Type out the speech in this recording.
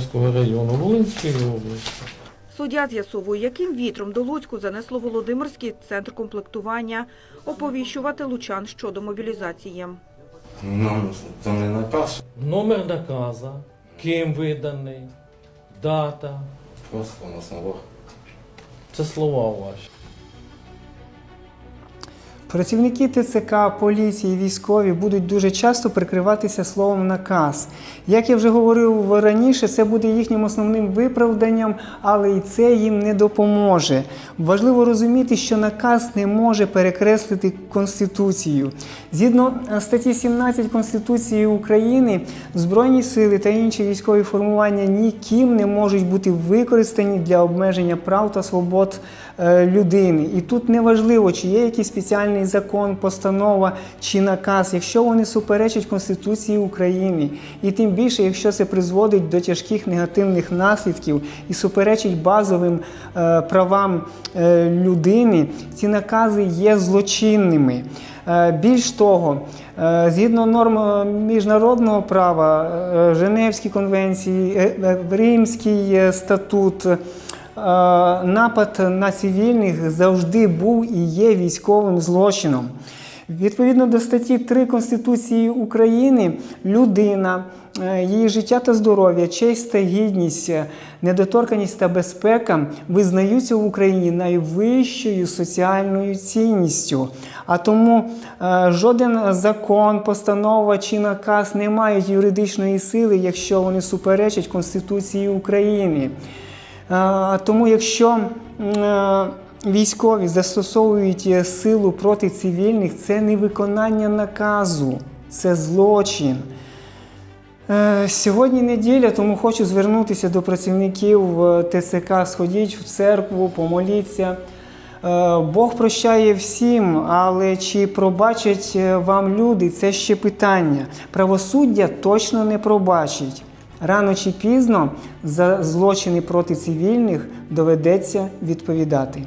Володимирського району Волинської області. Суддя з'ясовує, яким вітром до Луцьку занесло Володимирський центр комплектування оповіщувати лучан щодо мобілізації. Ну, то не наказ, Номер наказа, ким виданий, дата. просто на словах. Це слова ваші. Працівники ТЦК, поліції, військові будуть дуже часто прикриватися словом наказ. Як я вже говорив раніше, це буде їхнім основним виправданням, але і це їм не допоможе. Важливо розуміти, що наказ не може перекреслити Конституцію. Згідно е, статті 17 Конституції України, Збройні сили та інші військові формування ніким не можуть бути використані для обмеження прав та свобод е, людини. І тут не важливо, чи є якийсь спеціальний закон, постанова чи наказ, якщо вони суперечать Конституції України, і тим більше, якщо це призводить до тяжких негативних наслідків і суперечить базовим е, правам е, людини, ці накази є злочинними. Е, Більш того, е, згідно норм е, міжнародного права, Женевські конвенції, Римський статут, напад на цивільних завжди був і є військовим злочином. Відповідно до статті 3 Конституції України, людина, е, її життя та здоров'я, честь та гідність, е, недоторканість та безпека визнаються в Україні найвищою соціальною цінністю. А тому е, жоден закон, постанова чи наказ не мають юридичної сили, якщо вони суперечать Конституції України. Е, Тому, якщо е, військові застосовують е, силу проти цивільних, це не виконання наказу, це злочин. Сьогодні неділя, тому хочу звернутися до працівників ТЦК. Сходіть в церкву, помоліться. Бог прощає всім, але чи пробачать вам люди, це ще питання. Правосуддя точно не пробачить. Рано чи пізно за злочини проти цивільних доведеться відповідати.